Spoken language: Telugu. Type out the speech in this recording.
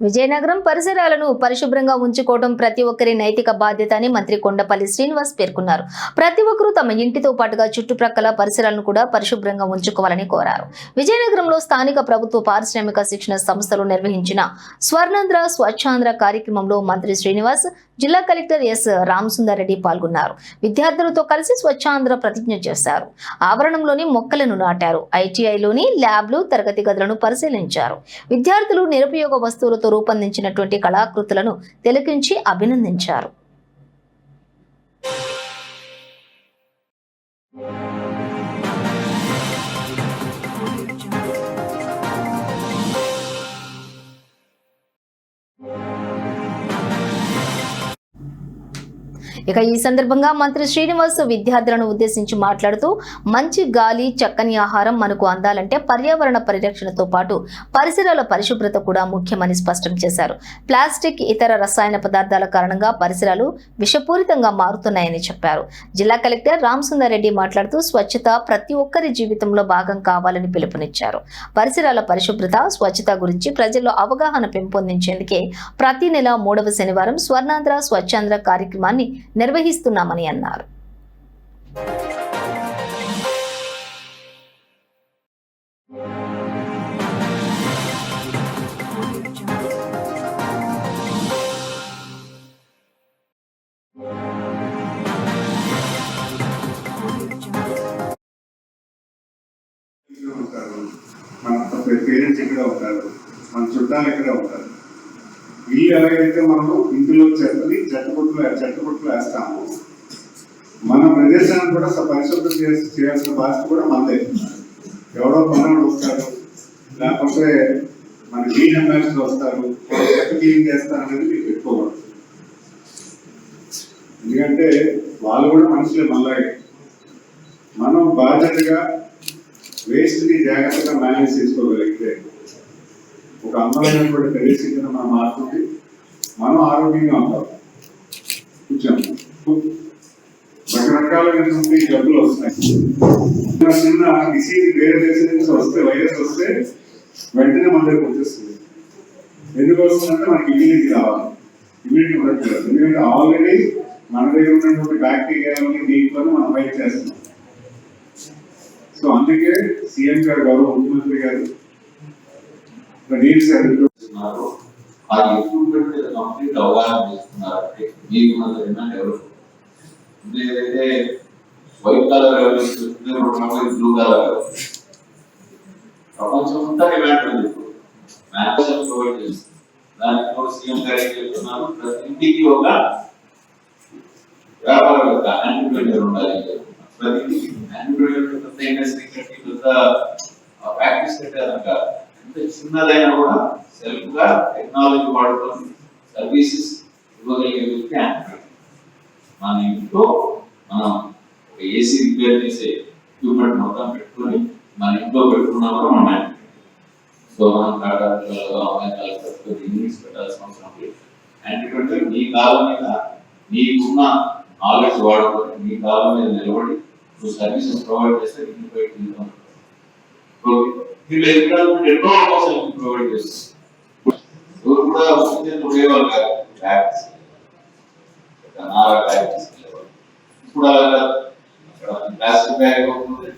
విజయనగరం పరిసరాలను పరిశుభ్రంగా ఉంచుకోవడం ప్రతి ఒక్కరి నైతిక బాధ్యత అని మంత్రి కొండపల్లి శ్రీనివాస్ పేర్కొన్నారు. ప్రతి ఒక్కరూ తమ ఇంటితో పాటుగా చుట్టుప్రక్కల పరిసరాలను కూడా పరిశుభ్రంగా ఉంచుకోవాలని కోరారు. విజయనగరంలో స్థానిక ప్రభుత్వ పారిశ్రామిక శిక్షణ సంస్థలు నిర్వహించిన స్వర్ణాంధ్ర స్వచ్ఛాంధ్ర కార్యక్రమంలో మంత్రి శ్రీనివాస్ జిల్లా కలెక్టర్ ఎస్ రామసుందర్ రెడ్డి పాల్గొన్నారు. విద్యార్థులతో కలిసి స్వచ్ఛాంధ్ర ప్రతిజ్ఞ చేశారు. ఆవరణంలోని మొక్కలను నాటారు. ఐటీఐలోని ల్యాబ్లు తరగతి గదులను పరిశీలించారు. విద్యార్థులు నిరుపయోగ వస్తువులతో రూపొందించినటువంటి కళాకృతులను తిలకించి అభినందించారు. ఇక ఈ సందర్భంగా మంత్రి శ్రీనివాస్ విద్యార్థులను ఉద్దేశించి మాట్లాడుతూ మంచి గాలి చక్కని ఆహారం మనకు అందాలంటే పర్యావరణ పరిరక్షణతో పాటు పరిసరాల పరిశుభ్రత కూడా ముఖ్యమని స్పష్టం చేశారు. ప్లాస్టిక్ ఇతర రసాయన పదార్థాల కారణంగా పరిసరాలు విషపూరితంగా మారుతున్నాయని చెప్పారు. జిల్లా కలెక్టర్ రామసుందర్ రెడ్డి మాట్లాడుతూ స్వచ్ఛత ప్రతి ఒక్కరి జీవితంలో భాగం కావాలని పిలుపునిచ్చారు. పరిసరాల పరిశుభ్రత స్వచ్ఛత గురించి ప్రజల్లో అవగాహన పెంపొందించేందుకే ప్రతి నెల మూడవ శనివారం స్వర్ణాంధ్ర స్వచ్ఛాంధ్ర కార్యక్రమాన్ని నిర్వహిస్తున్నామని అన్నారు. ఉంటారు మన పేరెంట్స్ ఇక్కడ ఉంటారు. మన చుట్టాలు ఇక్కడ ఉంటారు. ఇల్లు ఎలాగైతే మనము ఇంటిలో చెత్తని చెత్తపుట్లు చెత్తపుట్లు వేస్తాము. మన ప్రదేశాన్ని కూడా పరిశుభ్రం చేసి చేయాల్సిన బాధ్యత కూడా మనదే. ఎవడో పనులు వస్తారు లేకపోతే మన క్లీన్ అంబాసిడర్ వస్తారు చెత్త క్లీన్ చేస్తారు అనేది మీకు పెట్టుకోకూడదు ఎందుకంటే వాళ్ళు కూడా మనుషులే మనలాగే మనం బాధ్యతగా వేస్ట్ని జాగ్రత్తగా మేనేజ్ చేసుకోగలిగితే ఒక అందమైనటువంటి పరిస్థితిని మనం మారుతుంది మనం ఆరోగ్యంగా ఉంటాం. కూర్చోం రకరకాలైనటువంటి జబ్బులు వస్తాయి చిన్న డిసీజ్ వేరే దేశం నుంచి వస్తే వైరస్ వస్తే వెంటనే మన దగ్గరకు వచ్చేస్తుంది. ఎందుకు వస్తుందంటే మనకి ఇమ్యూనిటీ రావాలి. ఇమ్యూనిటీ ఉండట్లేదు ఎందుకంటే ఆల్రెడీ మన దగ్గర ఉన్నటువంటి బ్యాక్టీరియాలని దీంట్లోనే మనం ఫైట్ చేస్తున్నాం. సో అందుకే సీఎం గారు గౌరవ ముఖ్యమంత్రి గారు నీటి ఆ మీద కంప్లీట్ అవగాహన చేస్తున్నారు మీకు మన డిమాండ్ ఎవరు ఏదైతే వైట్ కలర్ బ్లూ కలర్ ప్రపంచం అంతా డిమాండ్ ఉంది ఇప్పుడు. మ్యాక్సిమం ప్రొవైడ్ చేస్తుంది. దానికి కూడా సీఎం గారు ప్రతి ఇంటికి ఒక వ్యాపార యొక్క ఉండాలి ప్రతి ఇంటికి యాంటీబయోటిక్ పెద్ద ఇండస్ట్రీ కట్టి పెద్ద ప్రాక్టీస్ కట్టారనక ఎంత చిన్నదైనా కూడా సెల్ఫ్గా టెక్నాలజీ వాడుకొని సర్వీసెస్ ఇవ్వగలిగే వ్యక్తి మన ఇంట్లో మనం ఒక ఏసీ రిపేర్ చేసే ఎక్విప్మెంట్ మొత్తం పెట్టుకొని మన ఇంట్లో పెట్టుకున్నా కూడా మనం సో మనం టాటా ఇంగ్లీష్ పెట్టాల్సిన అవసరం లేదు. ఎందుకంటే నీ కాలం మీద నీకున్న నాలెడ్జ్ వాడుకొని నీ కాలం మీద నిలబడి నువ్వు సర్వీసెస్ ప్రొవైడ్ చేస్తే ఇంటికి పోయి వీళ్ళు ఎన్విరాన్మెంట్ ఎన్నో అవకాశాలు ప్రొవైడ్ చేస్తారు. కూడా కాదు. బ్యాగ్స్ ఇప్పుడు అలాగా ప్లాస్టిక్ బ్యాగ్